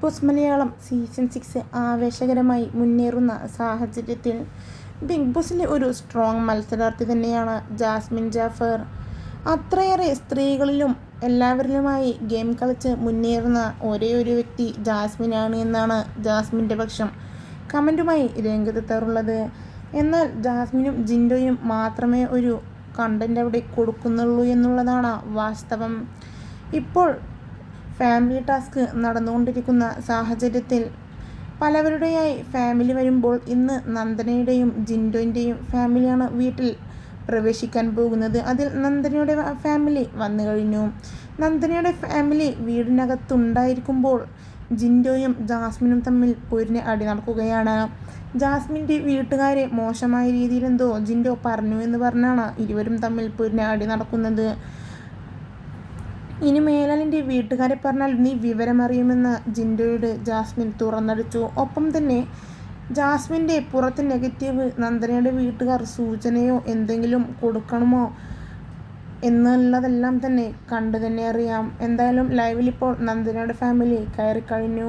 Boss Malayalam season six ആവേശകരമായി മുന്നേറുന്ന സാഹചര്യത്തിൽ ബിഗ് ബോസിലെ ഒരു സ്ട്രോങ് മത്സരാർത്ഥി തന്നെയാണ് ജാസ്മിൻ ജാഫർ. അത്രയേറെ സ്ത്രീകളിലും എല്ലാവരിലുമായി ഗെയിം കളിച്ച് മുന്നേറുന്ന ഒരേ ഒരു വ്യക്തി ജാസ്മിനാണ് എന്നാണ് ജാസ്മിന്റെ പക്ഷം കമന്റുമായി രംഗത്തെത്താറുള്ളത്. എന്നാൽ ജാസ്മിനും ജിൻഡോയും മാത്രമേ ഒരു കണ്ടന്റ് അവിടെ കൊടുക്കുന്നുള്ളൂ എന്നുള്ളതാണ് വാസ്തവം. ഇപ്പോൾ ഫാമിലി ടാസ്ക് നടന്നുകൊണ്ടിരിക്കുന്ന സാഹചര്യത്തിൽ പലവരുടെയായി ഫാമിലി വരുമ്പോൾ ഇന്ന് നന്ദനയുടെയും ജിൻഡോന്റെയും ഫാമിലിയാണ് വീട്ടിൽ പ്രവേശിക്കാൻ പോകുന്നത്. അതിൽ നന്ദനയുടെ ഫാമിലി വന്നു കഴിഞ്ഞു. നന്ദനയുടെ ഫാമിലി വീടിനകത്തുണ്ടായിരിക്കുമ്പോൾ ജിൻഡോയും ജാസ്മിനും തമ്മിൽ പൊരിഞ്ഞ് അടി നടക്കുകയാണ്. ജാസ്മിന്റെ വീട്ടുകാരെ മോശമായ രീതിയിലെന്തോ ജിൻഡോ പറഞ്ഞു എന്ന് പറഞ്ഞാണ് ഇരുവരും തമ്മിൽ പൊരിഞ്ഞ അടി നടക്കുന്നത്. ഇനി മേലാലിന്റെ വീട്ടുകാരെ പറഞ്ഞാൽ നീ വിവരമറിയുമെന്ന് ജിൻഡോയോട് ജാസ്മിൻ തുറന്നടിച്ചു. ഒപ്പം തന്നെ ജാസ്മിന്റെ പുറത്ത് നെഗറ്റീവ് നന്ദനയുടെ വീട്ടുകാർ സൂചനയോ എന്തെങ്കിലും കൊടുക്കണമോ എന്നുള്ളതെല്ലാം തന്നെ കണ്ടു തന്നെ അറിയാം. എന്തായാലും ലൈവിൽ ഇപ്പോൾ നന്ദനയുടെ ഫാമിലി കയറി കഴിഞ്ഞു